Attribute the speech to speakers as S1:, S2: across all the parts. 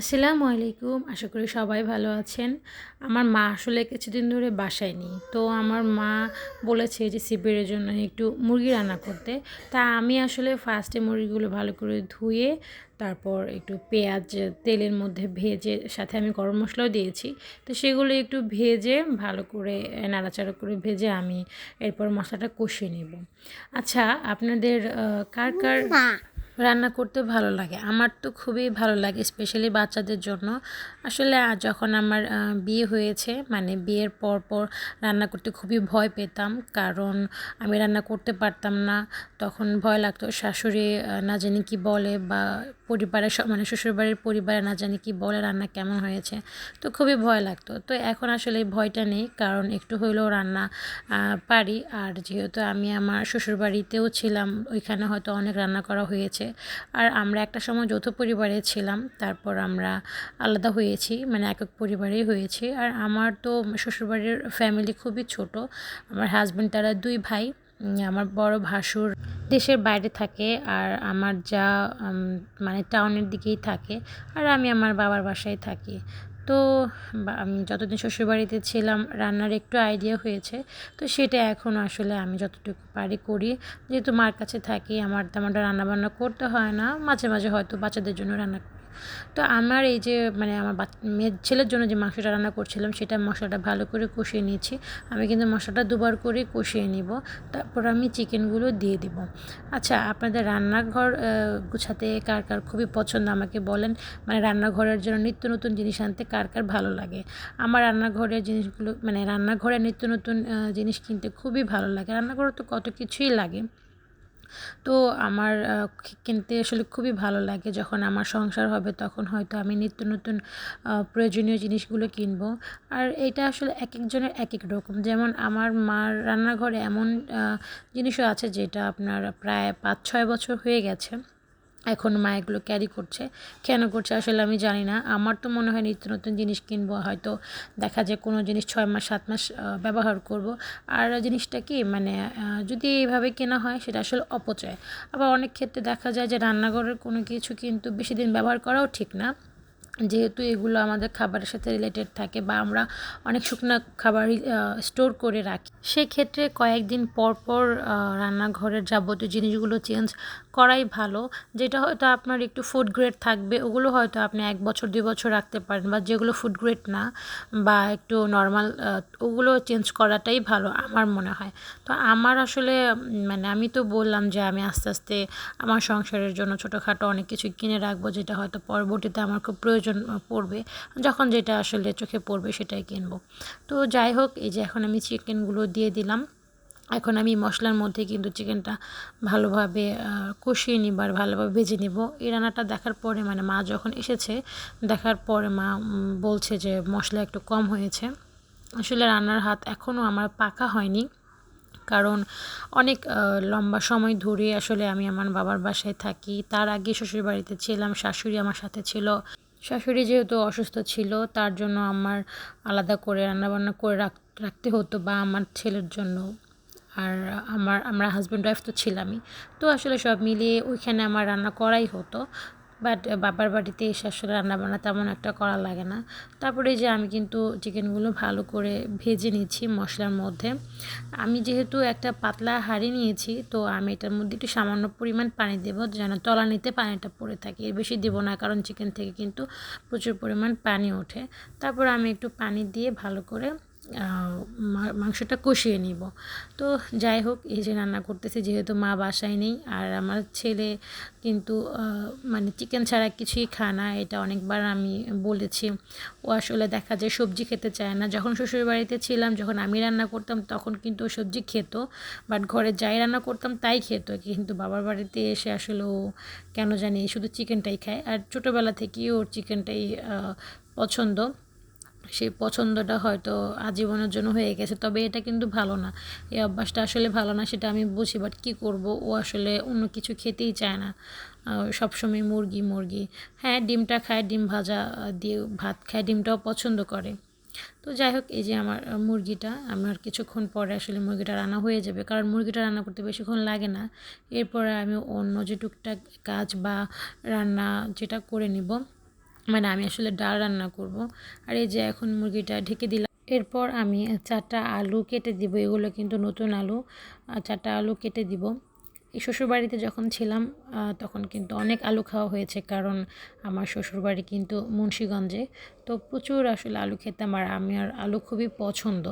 S1: আসসালামু আলাইকুম। আশা করি সবাই ভালো আছেন। আমার মা আসলে কিছুদিন ধরে বাসায় নেই। তো আমার মা বলেছে যে শিবিরের জন্য একটু মুরগি রান্না করতে। তা আমি আসলে ফার্স্টে মুরগিগুলো ভালো করে ধুয়ে, তারপর একটু পেঁয়াজ, তেলের মধ্যে ভেজে, সাথে আমি গরম মশলাও দিয়েছি। তো সেগুলো একটু ভেজে, ভালো করে নাড়াচাড়া করে ভেজে আমি এরপর মশলাটা কষিয়ে নেব। আচ্ছা আপনাদের কার কার রান্না করতে ভালো লাগে। আমার তো খুবই ভালো লাগে স্পেশালি বাচ্চাদের জন্য। আসলে যখন আমার বিয়ে হয়েছে মানে বিয়ের পর পর রান্না করতে খুবই ভয় পেতাম। কারণ আমি রান্না করতে পারতাম না। তখন ভয় লাগতো, শাশুড়ি না জানি কি বলে বা পরিবারের মানে শ্বশুরবাড়ির পরিবারে না জানি কি বলে রান্না কেমন হয়েছে। তো খুবই ভয় লাগতো। তো এখন আসলে ভয়টা নেই, কারণ একটু হইলেও রান্না পারি। আর যেহেতু আমি আমার শ্বশুরবাড়িতেও ছিলাম, ওইখানে হয়তো অনেক রান্না করা হয়েছে। আর আমরা একটা সময় যৌথ পরিবারে ছিলাম, তারপর আমরা আলাদা হয়েছি মানে একক পরিবারেই হয়েছি। আর আমার তো শ্বশুরবাড়ির ফ্যামিলি খুবই ছোট। আমার হাজব্যান্ড তারা দুই ভাই। আমার বড় ভাসুর দেশের বাইরে থাকে আর আমার যা মানে টাউনের দিকেই থাকে আর আমি আমার বাবার বাসায় থাকি। তো আমি যতদিন শ্বশুরবাড়িতে ছিলাম, রান্নার একটু আইডিয়া হয়েছে। তো সেটা এখন আসলে আমি যতটুকু পারি করি। যেহেতু মার কাছে থাকি, আমার তেমনটা রান্নাবান্না করতে হয় না। মাঝে মাঝে হয়তো বাচ্চাদের জন্য রান্না তো আমার এই যে মানে আমার মেয়ের ছেলের জন্য যে মাংসটা রান্না করছিলাম, সেটা মশলাটা ভালো করে কষিয়ে নিয়েছি। আমি কিন্তু মশলাটা দুবার করে কষিয়ে নিব। তারপর আমি চিকেনগুলো দিয়ে দিব। আচ্ছা আপনাদের রান্নাঘর গুছাতে কার কার খুবই পছন্দ আমাকে বলেন। মানে রান্নাঘরের জন্য নিত্য নতুন জিনিস আনতে কার কার ভালো লাগে? আমার রান্নাঘরের জিনিসগুলো মানে রান্নাঘরে নিত্য নতুন জিনিস কিনতে খুবই ভালো লাগে। রান্নাঘরে তো কত কিছুই লাগে। তো আমার কিনতে আসলে খুবই ভালো লাগে। যখন আমার সংসার হবে তখন হয়তো আমি নিত্য নতুন প্রয়োজনীয় জিনিসগুলো কিনবো। আর এটা আসলে এক একজনের এক এক রকম। যেমন আমার মার রান্নাঘরে এমন জিনিসও আছে যেটা আপনার প্রায় পাঁচ ছয় বছর হয়ে গেছে। এখন মা এগুলো ক্যারি করছে। কেন করছে আসলে আমি জানি না। আমার তো মনে হয় নিত্য নতুন জিনিস কিনবো, হয়তো দেখা যায় কোনো জিনিস ছয় মাস, সাত মাস ব্যবহার করব। আর জিনিসটা কি মানে যদি এইভাবে কেনা হয় সেটা আসলে অপচয়। আবার অনেক ক্ষেত্রে দেখা যায় যে রান্নাঘরের কোনো কিছু কিন্তু বেশি দিন ব্যবহার করাও ঠিক না। যেহেতু এগুলো আমাদের খাবারের সাথে রিলেটেড থাকে বা আমরা অনেক শুকনো খাবার স্টোর করে রাখি, সেক্ষেত্রে কয়েকদিন পর পর রান্নাঘরের যাবতীয় জিনিসগুলো চেঞ্জ করাই ভালো। যেটা হয়তো আপনার একটু ফুড গ্রেড থাকবে, ওগুলো হয়তো আপনি এক বছর, দুই বছর রাখতে পারেন বা যেগুলো ফুড গ্রেড না বা একটু নর্মাল ওগুলো চেঞ্জ করাটাই ভালো আমার মনে হয়। তো আমার আসলে মানে আমি তো বললাম যে আমি আস্তে আস্তে আমার সংসারের জন্য ছোটোখাটো অনেক কিছু কিনে রাখব, যেটা হয়তো পরবর্তীতে আমার খুব প্রয়োজন আহ, পড়বে যখন যেটা আসলে চোখে পড়বে সেটাই কিনবো। তো যাই হোক এই যে এখন আমি চিকেনগুলো দিয়ে দিলাম। এখন আমি মশলার মধ্যে কিন্তু চিকেনটা ভালোভাবে কষিয়ে নিব আর ভালোভাবে ভেজে নিব। এই রান্নাটা দেখার পরে মানে মা যখন এসেছে দেখার পরে মা বলছে যে মশলা একটু কম হয়েছে। আসলে রান্নার হাত এখনও আমার পাকা হয়নি। কারণ অনেক লম্বা সময় ধরে আসলে আমি আমার বাবার বাসায় থাকি। তার আগে শ্বশুর বাড়িতে ছিলাম শাশুড়ি আমার সাথে ছিল। শাশুড়ি যেহেতু অসুস্থ ছিল, তার জন্য আমার আলাদা করে রান্নাবান্না করে রাখ, রাখতে হতো বা আমার ছেলের জন্য। আর আমার, আমরা হাজব্যান্ড ওয়াইফ তো ছিলামই। তো আসলে সব মিলিয়ে ওইখানে আমার রান্না করাই হতো। বাট বাবার বাড়িতে এসে আসলে রান্নাবান্না তেমন একটা করা লাগে না। তারপরে যে আমি কিন্তু চিকেনগুলো ভালো করে ভেজে নিচ্ছি মশলার মধ্যে। আমি যেহেতু একটা পাতলা হাঁড়ি নিয়েছি, তো আমি এটার মধ্যে একটু সামান্য পরিমাণ পানি দেবো যেন তলানিতে পানিটা পড়ে থাকে। এর বেশি দেবো না, কারণ চিকেন থেকে কিন্তু প্রচুর পরিমাণ পানি ওঠে। তারপর আমি একটু পানি দিয়ে ভালো করে মাংসটা কষিয়ে নিব। তো যাই হোক, এই যে রান্না করতেছি, যেহেতু মা বাসায় নেই, আর আমার ছেলে কিন্তু মানে চিকেন ছাড়া কিছুই খায় না, এটা অনেকবার আমি বলেছি। ও আসলে দেখা যায় সবজি খেতে চায় না। যখন শ্বশুর বাড়িতে ছিলাম, যখন আমি রান্না করতাম, তখন কিন্তু ও সবজি খেত। বাট ঘরে যাই রান্না করতাম, তাই খেত। কিন্তু বাবার বাড়িতে এসে আসলে ও কেন জানি শুধু চিকেনটাই খায়। আর ছোটোবেলা থেকেই ওর চিকেনটাই পছন্দ। সেই পছন্দটা হয়তো আজীবনের জন্য হয়ে গেছে, তবে এটা কিন্তু ভালো না। এই অভ্যাসটা আসলে ভালো না সেটা আমি বুঝি বাট কী করব? ও আসলে অন্য কিছু খেতেই চায় না। সবসময় মুরগি মুরগি। হ্যাঁ ডিমটা খায়, ডিম ভাজা দিয়ে ভাত খায়, ডিমটাও পছন্দ করে। তো যাই হোক, এই যে আমার মুরগিটা, আমার কিছুক্ষণ পরে আসলে মুরগিটা রান্না হয়ে যাবে। কারণ মুরগিটা রান্না করতে বেশিক্ষণ লাগে না। এরপরে আমি অন্য যে টুকটাক কাজ বা রান্না যেটা করে নিব মানে আমি আসলে ডাল রান্না করব। আর এই যে এখন মুরগিটা ঢেকে দিলাম। এরপর আমি চারটা আলু কেটে দিব। এগুলো কিন্তু নতুন আলু। চারটা আলু কেটে দিব। এই শ্বশুরবাড়িতে যখন ছিলাম তখন কিন্তু অনেক আলু খাওয়া হয়েছে। কারণ আমার শ্বশুরবাড়ি কিন্তু মুন্সীগঞ্জে। তো প্রচুর আসলে আলু খেতাম। আর আমি আর আলু খুবই পছন্দ।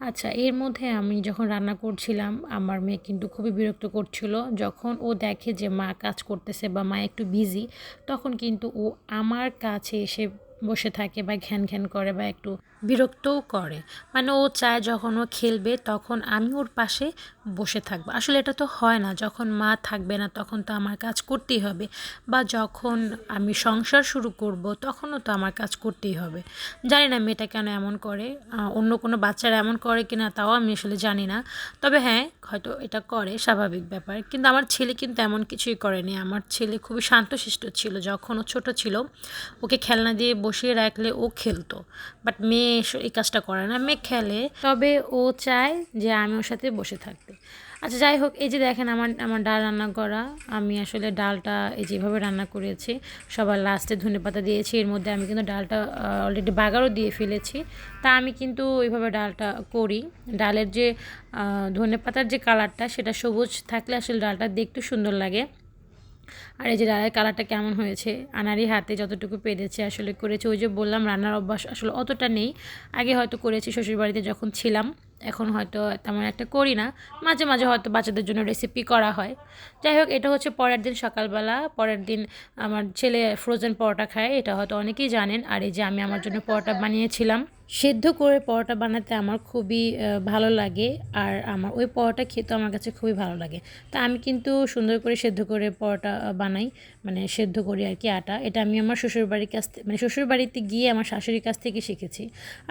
S1: আচ্ছা এর মধ্যে আমি যখন রান্না করছিলাম, আমার মেয়ে কিন্তু খুবই বিরক্ত করছিল। যখন ও দেখে যে মা কাজ করতেছে বা মা একটু বিজি তখন কিন্তু ও আমার কাছে এসে বসে থাকে বা ঘ্যান ঘ্যান করে বা একটু বিরক্তও করে। মানে ও চায় যখন ও খেলবে তখন আমি ওর পাশে বসে থাকব। আসলে এটা তো হয় না। যখন মা থাকবে না তখন তো আমার কাজ করতেই হবে। বা যখন আমি সংসার শুরু করব তখনও তো আমার কাজ করতেই হবে। জানি না মেয়েটা কেন এমন করে। অন্য কোনো বাচ্চারা এমন করে কি না তাও আমি আসলে জানি না। তবে হ্যাঁ হয়তো এটা করে, স্বাভাবিক ব্যাপার। কিন্তু আমার ছেলে কিন্তু এমন কিছুই করেনি। আমার ছেলে খুবই শান্তশিষ্ট ছিল। যখন ও ছোটো ছিল, ওকে খেলনা দিয়ে বসিয়ে রাখলে ও খেলতো। বাট মেয়ে এস- এই কাজটা করে না মেয়ে খেলে। তবে ও চায় যে আমি ওর সাথে বসে থাকতে। আচ্ছা যাই হোক, এই যে দেখেন আমার আমার ডাল রান্না করা। আমি আসলে ডালটা এই যেভাবে রান্না করেছি, সবার লাস্টে ধনে পাতা দিয়েছি, এর মধ্যে আমি কিন্তু ডালটা অলরেডি বাগারও দিয়ে ফেলেছি। তা আমি কিন্তু ওইভাবে ডালটা করি। ডালের যে ধনে পাতার যে কালারটা সেটা সবুজ থাকলে আসলে ডালটা দেখতে সুন্দর লাগে। আর এই যে ডালের কালারটা কেমন হয়েছে, আনারি হাতে যতটুকু পেরেছে আসলে করেছে, ওই যে বললাম রান্নার অভ্যাস আসলে অতটা নেই। আগে হয়তো করেছি শ্বশুরবাড়িতে যখন ছিলাম, এখন হয়তো তেমন একটা করি না। মাঝে মাঝে হয়তো বাচ্চাদের জন্য রেসিপি করা হয়। যাই হোক, এটা হচ্ছে পরের দিন সকালবেলা, পরের দিন আমার ছেলে ফ্রোজেন পরোটা খায়, এটা হয়তো অনেকেই জানেন। আর এই যে আমি আমার জন্য পরোটা বানিয়েছিলাম। সেদ্ধ করে পরোটা বানাতে আমার খুবই ভালো লাগে। আর আমার, ওই পরোটা খেতে আমার কাছে খুবই ভালো লাগে। তা আমি কিন্তু সুন্দর করে সেদ্ধ করে পরোটা বানাই। মানে সেদ্ধ করি আর কি আটা। এটা আমি আমার শ্বশুরবাড়ির কাছ থেকে মানে শ্বশুরবাড়িতে গিয়ে আমার শাশুড়ির কাছ থেকে শিখেছি।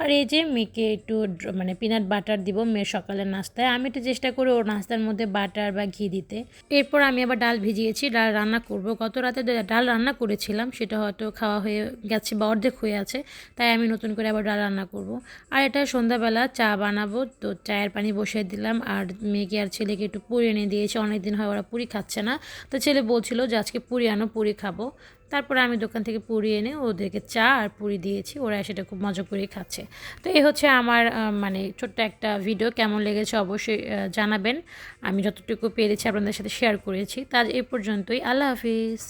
S1: আর এই যে মেয়েকে একটু মানে পিনাট বাটার দিব মেয়ের সকালের নাস্তায়, আমি একটু চেষ্টা করি ওর নাস্তার মধ্যে বাটার বা ঘি দিতে। এরপর আমি আবার ডাল ভিজিয়েছি, ডাল রান্না করব। গত রাতে ডাল রান্না করেছিলাম, সেটা হয়তো খাওয়া হয়ে গেছে বা অর্ধেক হয়ে আছে। তাই আমি নতুন করে আবার ডাল রান্না করব। আর এটা সন্ধ্যাবেলা চা বানাবো, তো চায়ের পানি বসিয়ে দিলাম। আর মেয়েকে আর ছেলেকে একটু পুরি এনে দিয়েছি। অনেকদিন হয় ওরা পুরি খাচ্ছে না। তো ছেলে বলছিল যে, আজকে পুরি আনো, পুরি খাব। তারপরে আমি দোকান থেকে পুরি এনে ওদেরকে চা আর পুরি দিয়েছি। ওরা সেটা খুব মজা করে খাচ্ছে। তো এই হচ্ছে আমার মানে ছোট্ট একটা ভিডিও। কেমন লেগেছে অবশ্যই জানাবেন। আমি যতটুকু পেরেছি আপনাদের সাথে শেয়ার করেছি। তা আজ এই পর্যন্তই। আল্লাহ হাফিজ।